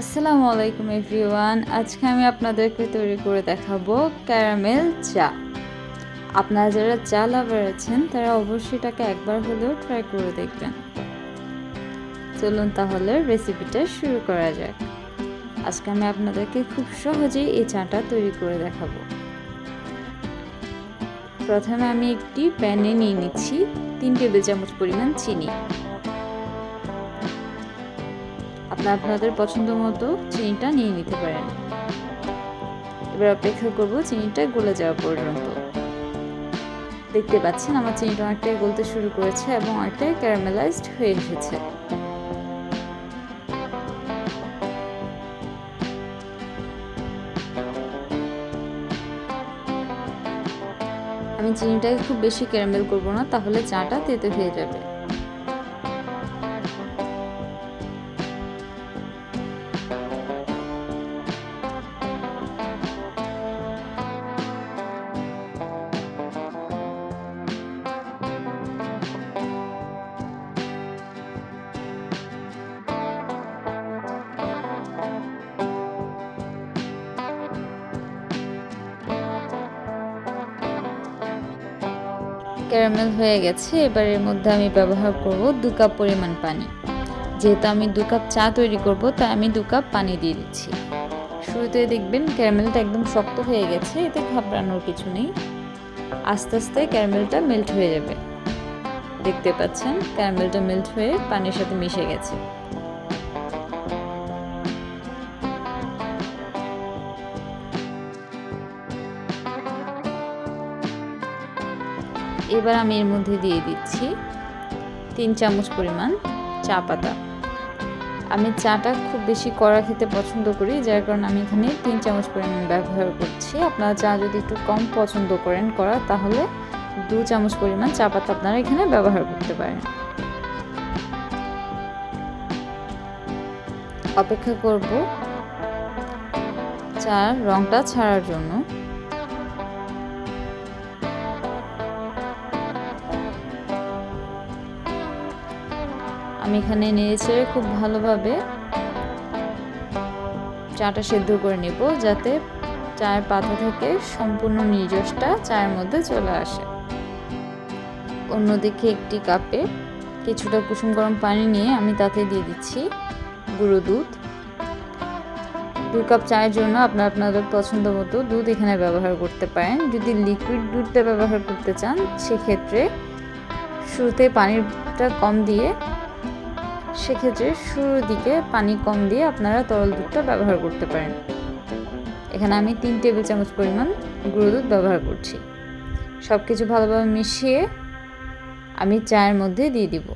আসসালামু আলাইকুম এভরিওয়ান। আজকে আমি আপনাদেরকে তৈরি করে দেখাবো ক্যারামেল চা। আপনারা যারা চা লাভার আছেন, তারা অবশ্যই এটাকে একবার হলেও ট্রাই করে দেখবেন। চলুন তাহলে রেসিপিটা শুরু করা যাক। আজকে আমি আপনাদেরকে খুব সহজেই এই চাটা তৈরি করে দেখাবো। প্রথমে আমি একটি প্যানে নিয়ে নিচ্ছি তিন টেবিল চামচ পরিমাণ চিনি। আপনার আপনাদের পছন্দ মতো চিনিটা নিয়ে নিতে পারেন। এবার অপেক্ষা করব চিনিটা গলে যাওয়া পর্যন্ত। দেখতে পাচ্ছেন আমার চিনিটা অনেকটাই গলতে শুরু করেছে এবং অনেকটাই ক্যারামেলাইজড হয়ে এসেছে। আমি চিনিটাকে খুব বেশি ক্যারামেল করব না, তাহলে চাটা তেতে হয়ে যাবে। ক্যারামেল হয়ে গেছে, এবার এর মধ্যে আমি ব্যবহার করব দু কাপ পরিমাণ পানি। যেহেতু আমি দু কাপ চা তৈরি করব, তাই আমি দু কাপ পানি দিয়ে দিচ্ছি। শুরুতে দেখবেন ক্যারামেলটা একদম শক্ত হয়ে গেছে, এতে ঘাবড়ানোর কিছু নেই। আস্তে আস্তে ক্যারামেলটা মেল্ট হয়ে যাবে। দেখতে পাচ্ছেন, ক্যারামেলটা মেল্ট হয়ে পানির সাথে মিশে গেছে। এবার আমি এর মধ্যে দিয়ে দিচ্ছি তিন চামচ পরিমাণ চা পাতা। আমি চাটা খুব বেশি কড়া খেতে পছন্দ করি, যার কারণে আমি এখানে তিন চামচ পরিমাণ ব্যবহার করছি। আপনারা চা যদি একটু কম পছন্দ করেন করা তাহলে দু চামচ পরিমাণ চা পাতা আপনারা এখানে ব্যবহার করতে পারেন। অপেক্ষা করব চার রংটা ছাড়ার জন্য। আমি এখানে নেড়েছে খুব ভালোভাবে চাটা সেদ্ধ করে নেব যাতে চায়ের পাতা থেকে সম্পূর্ণ নির্যাসটা চায়ের মধ্যে চলে আসে। অন্যদিকে একটি কাপে কিছুটা কুসুম গরম পানি নিয়ে আমি তাতে দিয়ে দিচ্ছি গুঁড়ো দুধ। দু কাপ চায়ের জন্য আপনার আপনাদের পছন্দ মতো দুধ এখানে ব্যবহার করতে পারেন। যদি লিকুইড দুধটা ব্যবহার করতে চান, সেক্ষেত্রে শুরুতে পানিটা কম দিয়ে সেক্ষেত্রে শুরুর দিকে পানি কম দিয়ে আপনারা তরল দুধটা ব্যবহার করতে পারেন। এখানে আমি তিন টেবিল চামচ পরিমাণ গুঁড়ো দুধ ব্যবহার করছি। সব কিছু ভালোভাবে মিশিয়ে আমি চায়ের মধ্যে দিয়ে দিব।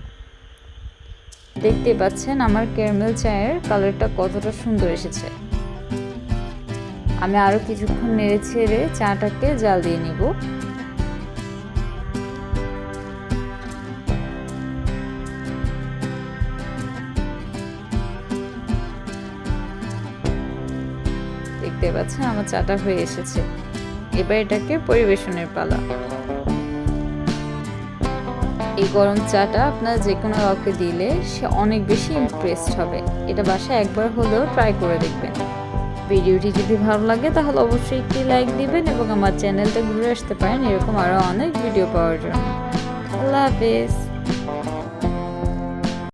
দেখতে পাচ্ছেন আমার ক্যারামেল চায়ের কালারটা কতটা সুন্দর এসেছে। আমি আরও কিছুক্ষণ নেড়ে ছেড়ে চাটাকে জাল দিয়ে নিব। দেখতে পাচ্ছেন, আমার চাটা হয়ে এসেছে। এবার এটাকে পরিবেশনের পালা। এই গরম চাটা আপনার যে কোনো কাউকে দিলে সে অনেক বেশি ইমপ্রেসড হবে। এটা বাসায় একবার হলেও ট্রাই করে দেখবেন। ভিডিওটি যদি ভালো লাগে, তাহলে অবশ্যই একটি লাইক দিবেন এবং আমার চ্যানেলটা ঘুরে আসতে পারেন। এরকম আরও অনেক ভিডিও পাওয়ার জন্য। আল্লাহ হাফেজ।